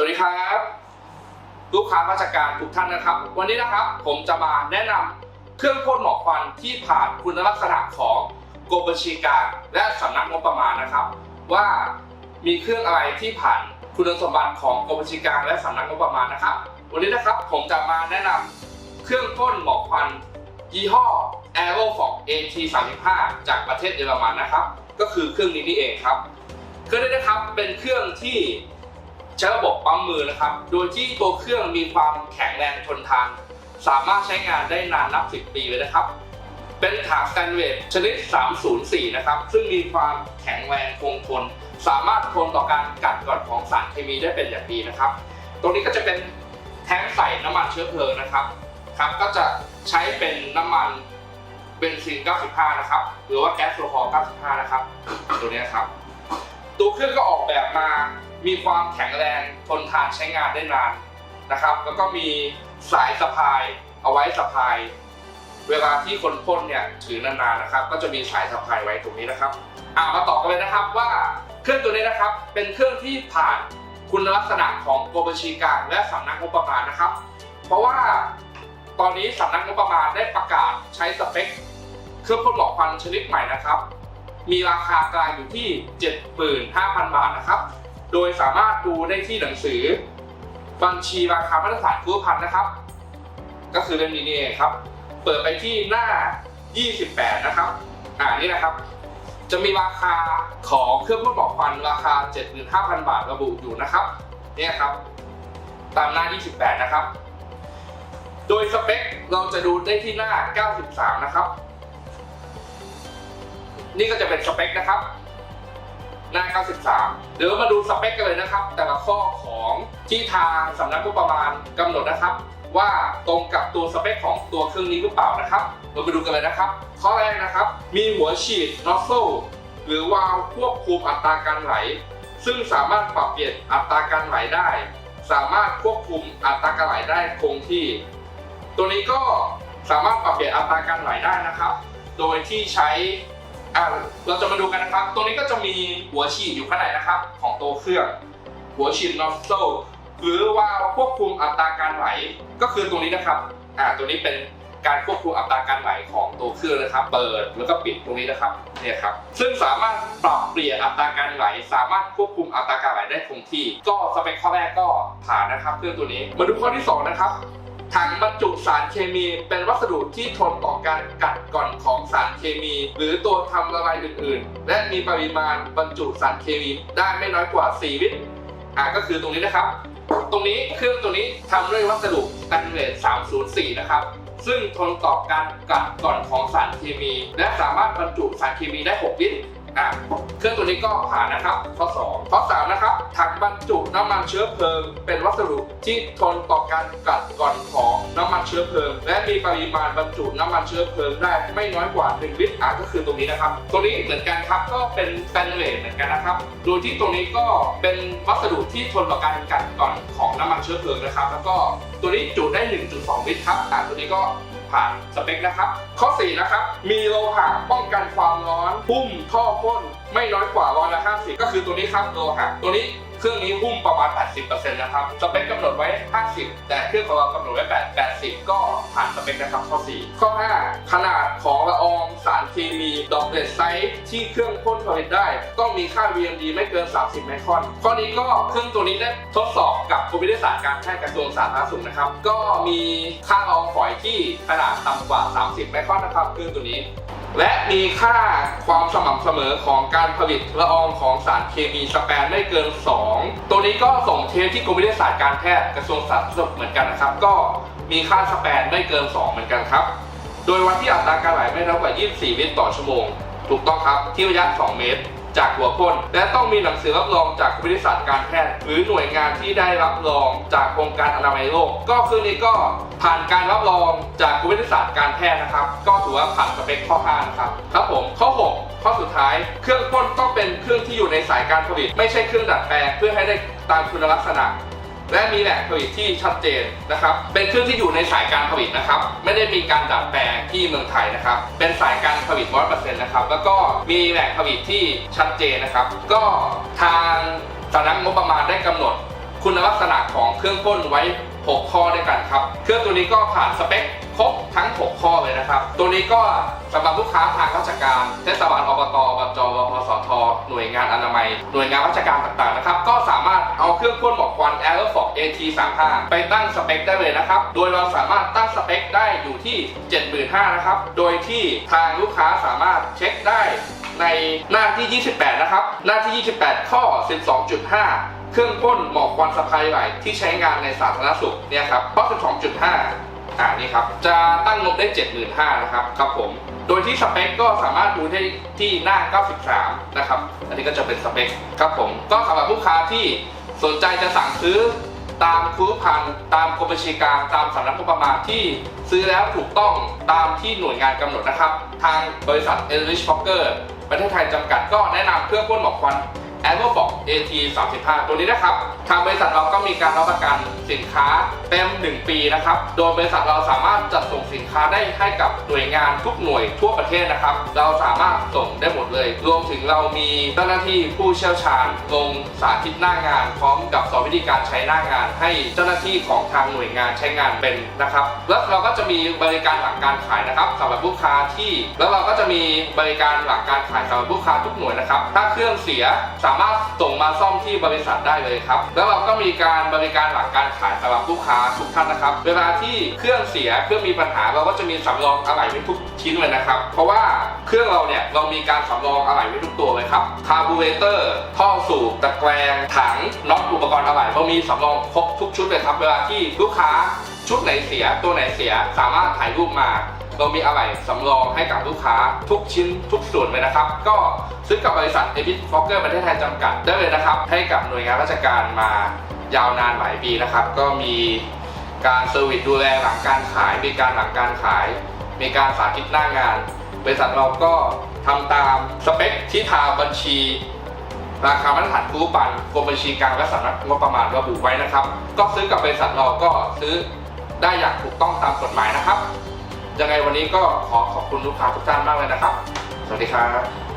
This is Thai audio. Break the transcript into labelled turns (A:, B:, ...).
A: สวัสดีครับ ลูกค้าราชการทุกท่านนะครับ วันนี้นะครับผมจะมาแนะนำเครื่องพ่นหมอกควันที่ผ่านคุณลักษณะของกรมบัญชีกลารและสำนักงบประมาณนะครับ ว่ามีเครื่องอะไรที่ผ่านคุณสมบัติของกรมบัญชีกลารและสำนักงบประมาณนะครับ วันนี้นะครับผมจะมาแนะนำเครื่องพ่นหมอกควันยี่ห้อ Aerofox AT35 จากประเทศเยอรมันนะครับ ก็คือเครื่องนี้นี่เองครับ เครื่องนี้นะครับเป็นเครื่องที่ ใช้ระบบปั๊มมือนะครับ โดยที่ตัวเครื่องมีความแข็งแรงทนทาน สามารถใช้งานได้นานนับ 10 ปีเลยนะครับ เป็นถาดสแตนเลสชนิด 304 นะครับ ซึ่งมีความแข็งแรงคงทน สามารถทนต่อการกัดกร่อนของสารเคมีได้เป็นอย่างดีนะครับ ตรงนี้ก็จะเป็นแท้งใส่น้ำมันเชื้อเพลิงนะครับ ครับ ก็จะใช้เป็นน้ำมันเบนซิน 95 นะครับ หรือว่าแก๊สโซฮอล์95 นะครับ ตัวนี้ครับ ตัวเครื่องก็ออกแบบมา มีความแข็งแรงทนทานใช้งานได้นานนะครับ แล้วก็มีสายสะพายเอาไว้สะพาย เวลาที่คนพ่นเนี่ยถือนานๆนะครับ ก็จะมีสายสะพายไว้ตรงนี้นะครับอ่ามาต่อกันเลยนะครับว่าเครื่องตัวนี้นะครับ เป็นเครื่องที่ผ่านคุณลักษณะของกรมบัญชีกลางและสำนักงบประมาณนะครับ เพราะว่าตอนนี้สำนักงบประมาณได้ประกาศใช้สเปคเครื่องพ่นหมอกควันชนิดใหม่นะครับ มีราคากลางอยู่ที่ 75,000 บาทนะครับ โดยสามารถดูได้ที่หนังสือ บัญชีราคามาตรฐานคุพันนะครับ ก็คือเล่มนี้นี่เองครับ เปิดไปที่หน้า 28 นะครับ อ่านี่นะครับ จะมีราคาของเครื่องพ่นหมอกควันราคา 75,000 บาทระบุอยู่นะครับ เนี่ยครับ ตามหน้า 28 นะครับ โดยสเปคเราจะดูได้ที่หน้า 93 นะครับ นี่ก็จะเป็นสเปคนะครับ หน้า 93 เดี๋ยวมาดูสเปคกันเลยนะครับ แต่ละข้อของที่ทางสำนักงบประมาณกำหนดนะครับ ว่าตรงกับตัวสเปคของตัวเครื่องนี้หรือเปล่านะครับ เราไปดูกันเลยนะครับ ข้อแรกนะครับ มีหัวฉีด nozzle หรือวาล์วควบคุมอัตราการไหล ซึ่งสามารถปรับเปลี่ยนอัตราการไหลได้ สามารถควบคุมอัตราการไหลได้คงที่ ตัวนี้ก็สามารถปรับเปลี่ยนอัตราการไหลได้นะครับ โดยที่ใช้ อ่าเราจะมาดูกันนะครับ ตัวนี้ก็จะมีหัวฉีดอยู่ข้างในนะครับ ของตัวเครื่อง หัวฉีด nozzle หรือว่าควบคุมอัตราการไหลก็คือตรงนี้นะครับอ่าตัวนี้เป็นการควบคุมอัตราการไหลของตัวเครื่องนะครับ เปิดแล้วก็ปิดตรงนี้นะครับเนี่ยครับ ซึ่งสามารถปรับเปลี่ยนอัตราการไหล สามารถควบคุมอัตราการไหลได้คงที่ ก็สเปคข้อแรกก็ผ่านนะครับ เครื่องตัวนี้ มาดูข้อที่สองนะครับ ถังบรรจุสารเคมีเป็นวัสดุที่ทนต่อการกัดกร่อนของสารเคมี หรือตัวทำละลายอื่น ๆ และมีปริมาณบรรจุสารเคมีได้ไม่น้อยกว่า 4 ลิตรอ่าก็คือตรงนี้นะครับ ตรงนี้เครื่องตัวนี้ทำด้วยวัสดุสแตนเลส304 นะครับ ซึ่งทนต่อการกัดกร่อนของสารเคมี และสามารถบรรจุสารเคมีได้ 6 ลิตร อะเครื่องตัวนี้ก็ผ่านนะครับ ข้อ 2 ข้อ 3 นะครับ ถังบรรจุน้ำมันเชื้อเพลิง เป็นวัสดุที่ทนต่อการกัดกร่อนของน้ำมันเชื้อเพลิง และมีปริมาณบรรจุน้ำมันเชื้อเพลิงได้ไม่น้อยกว่า 1 ลิตรอะก็คือตรงนี้นะครับตรงนี้เหมือนกันครับก็เป็นสแตนเลสเหมือนกันนะครับ โดยที่ตรงนี้ก็เป็นวัสดุที่ทนต่อการกัดกร่อนของน้ำมันเชื้อเพลิงนะครับ แล้วก็ตัวนี้จุได้ 1.2 ลิตรครับอะตัวนี้ก็ ผ่านสเปคนะครับ ข้อ 4 นะครับ มีโลหะป้องกันความร้อน พุ่มท่อพ่นไม่น้อยกว่าร้อยละ50 ก็คือตัวนี้ครับโลหะตัวนี้ เครื่องนี้หุ้มประมาณ 80%นะครับ สเปคกำหนดไว้ 50 แต่เครื่องของเรากำหนดไว้ 8 80 ก็ผ่านสเปคนะครับข้อ 4 ข้อ 5 ขนาดของละอองสารเคมีดอกเล็ดไซส์ที่เครื่องพ่นผลิตได้ ต้องมีค่า VMD ไม่เกิน 30 ไมครอน ข้อนี้ก็เครื่องตัวนี้ได้ทดสอบกับกรมวิทยาศาสตร์การแพทย์กระทรวงสาธารณสุขนะครับ ก็มีค่าละอองฝอยที่ขนาดต่ำกว่า 30 ไมครอนนะครับเครื่องตัวนี้ และมีค่าความสม่ำเสมอของการผลิตละอองของสารเคมีสแปนไม่เกิน 2 ตัวนี้ก็ส่งเทสที่กรมวิทยาศาสตร์การแพทย์กระทรวงสาธารณสุขเหมือนกันนะครับ ก็มีค่าสแปนไม่เกิน 2 เหมือนกันครับ โดยวันที่อัตราการไหลไม่เท่ากว่า24 ลิตรต่อชั่วโมง ถูกต้องครับที่ระยะ 2 เมตร จากหัวพ่นและต้องมีหนังสือรับรองจากบริษัทการแพทย์ หรือหน่วยงานที่ได้รับรองจากองค์การอนามัยโลก ก็คือนี้ก็ผ่านการรับรองจากกรมวิทยาศาสตร์การแพทย์นะครับ ก็ถือว่าผ่านสเปคข้อ5นะครับครับผมข้อ 6 ข้อสุดท้าย เครื่องพ่นต้องเป็นเครื่องที่อยู่ในสายการผลิต ไม่ใช่เครื่องดัดแปลงเพื่อให้ได้ตามคุณลักษณะ และมีแหล่งผลิตที่ชัดเจนนะครับ เป็นเครื่องที่อยู่ในสายการผลิตนะครับ ไม่ได้มีการดัดแปลงที่เมืองไทยนะครับ เป็นสายการผลิตร้อยเปอร์เซ็นต์นะครับ แล้วก็มีแหล่งผลิตที่ชัดเจนนะครับ ก็ทางสำนักงบประมาณได้กำหนด คุณลักษณะของเครื่องพ่นไว้ 6 ข้อด้วยกันครับ เครื่องตัวนี้ก็ผ่านสเปคครบทั้ง 6 ข้อเลยนะครับ ตัวนี้ก็สำหรับลูกค้าทางราชการเทศบาลอบตอบจวพสท หน่วยงานอนามัย หน่วยงานราชการต่างๆนะครับ ก็สามารถเอาเครื่องพ่นหมอกควัน a e r o AT 3 5ไปตั้งสเปคได้เลยนะครับ โดยเราสามารถตั้งสเปคได้อยู่ที่ 75,000นะครับ โดยที่ทางลูกค้าสามารถเช็คได้ในหน้าที่ 28 นะครับ หน้าที่ 28 ข้อ 12.5 เครื่องพ่นหมอกควันสะพายไหลที่ใช้งานในสาธารณสุขเนี่ยครับ ข้อ 12.5อ่านี่ครับ จะตั้งงบได้ 75,000นะครับครับผม โดยที่สเปคก็สามารถดูได้ที่หน้า 93 นะครับ อันนี้ก็จะเป็นสเปคครับผม ก็สำหรับลูกค้าที่สนใจจะสั่งซื้อ ตามครูพันธ์ตามกรมบัญชีกลางตามสำนักงบประมาณที่ซื้อแล้วถูกต้องตามที่หน่วยงานกำหนดนะครับ ทางบริษัท e l r i c h Fokker ประเทศไทยจำกัดก็แนะนำเครื่องพ่นหมอกควัน a e r o f o g AT 35ตัวนี้นะครับ ทางบริษัทเราก็มีการรับประกันสินค้าเต็ม 1 ปีนะครับ โดยบริษัทเราสามารถจัดส่งสินค้าได้ให้กับหน่วยงานทุกหน่วยทั่วประเทศนะครับ เราสามารถส่งได้หมดเลย รวมถึงเรามีเจ้าหน้าที่ผู้เชี่ยวชาญลงสาธิตหน้างาน พร้อมกับสอนวิธีการใช้หน้างาน ให้เจ้าหน้าที่ของทางหน่วยงานใช้งานเป็นนะครับ แล้วเราก็จะมีบริการหลังการขายนะครับสำหรับลูกค้าที่ แล้วเราก็จะมีบริการหลังการขายสำหรับลูกค้าทุกหน่วยนะครับ ถ้าเครื่องเสียสามารถส่งมาซ่อมที่บริษัทได้เลยครับ แล้วเราก็มีการบริการหลังการขายสำหรับลูกค้าทุกท่านนะครับ เวลาที่เครื่องเสียเครื่องมีปัญหาเราก็จะมีสำรองอะไหล่ไว้ทุกชิ้นเลยนะครับ เพราะว่าเครื่องเราเนี่ยเรามีการสำรองอะไหล่ไว้ทุกตัวเลยครับคาร์บูเรเตอร์ท่อสูบตะแกรงถังน็อตอุปกรณ์อะไหล่เรามีสำรองครบทุกชุดเลยครับ เวลาที่ลูกค้าชุดไหนเสียตัวไหนเสียสามารถถ่ายรูปมา เรามีอะไหล่สำรองให้กับลูกค้าทุกชิ้นทุกส่วนเลยนะครับ ก็ซื้อกับบริษัทเอพิฟอกเกอร์ประเทศไทยจำกัดได้เลยนะครับ ให้กับหน่วยงานราชการมายาวนานหลายปีนะครับ ก็มีการเซอร์วิสดูแลหลังการขายมีการหลังการขาย มีการสาธิตหน้างาน บริษัทเราก็ทำตามสเปคที่ทางบัญชี ราคามาตรฐานคู่ปันกรมบัญชีกลางและสำนักงบประมาณระบุไว้นะครับ ก็ซื้อกับบริษัทเราก็ซื้อได้อย่างถูกต้องตามกฎหมายนะครับ ยังไงวันนี้ก็ขอขอบคุณลูกค้าทุกท่านมากเลยนะครับ สวัสดีครับ